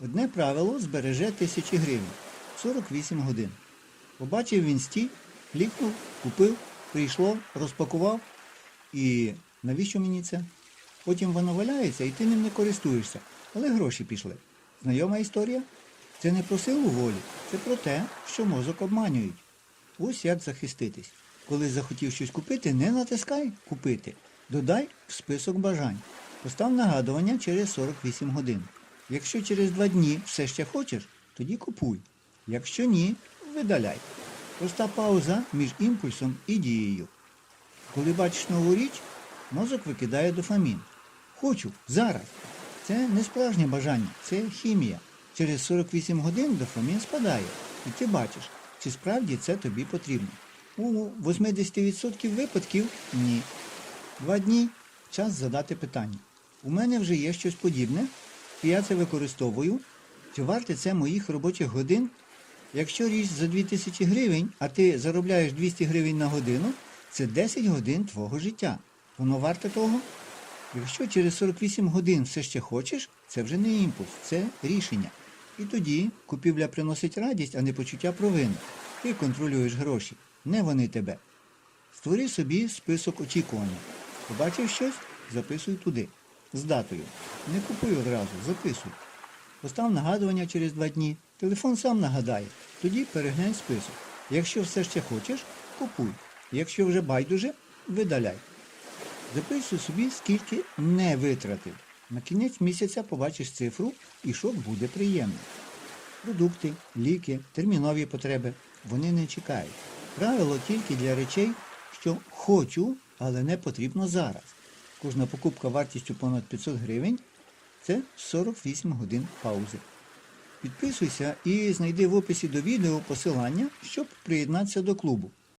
Одне правило збереже тисячі гривень 48 годин. Побачив він стій, клікнув, купив, прийшло, розпакував. І навіщо мені це? Потім воно валяється і ти ним не користуєшся, але гроші пішли. Знайома історія? Це не про силу волі, це про те, що мозок обманюють. Ось як захиститись. Коли захотів щось купити, не натискай купити. Додай в список бажань. Постав нагадування через 48 годин. Якщо через два дні все ще хочеш, тоді купуй. Якщо ні, видаляй. Проста пауза між імпульсом і дією. Коли бачиш нову річ, мозок викидає дофамін. Хочу, зараз. Це не справжнє бажання, це хімія. Через 48 годин дофамін спадає, і ти бачиш, чи справді це тобі потрібно. У 80% випадків ні. Два дні час задати питання. У мене вже є щось подібне, я це використовую. Чи варте це моїх робочих годин? Якщо річ за 2000 гривень, а ти заробляєш 200 гривень на годину, це 10 годин твого життя. Воно варте того? Якщо через 48 годин все ще хочеш, це вже не імпульс, це рішення. І тоді купівля приносить радість, а не почуття провини. Ти контролюєш гроші, не вони тебе. Створи собі список очікування. Побачив щось? Записуй туди. З датою. Не купуй одразу, записуй. Постав нагадування через два дні. Телефон сам нагадає. Тоді переглянь список. Якщо все ще хочеш, купуй. Якщо вже байдуже, видаляй. Записуй собі, скільки не витратив. На кінець місяця побачиш цифру і шок буде приємний. Продукти, ліки, термінові потреби вони не чекають. Правило тільки для речей, що хочу, але не потрібно зараз. Кожна покупка вартістю понад 500 гривень це 48 годин паузи. Підписуйся і знайди в описі до відео посилання, щоб приєднатися до клубу.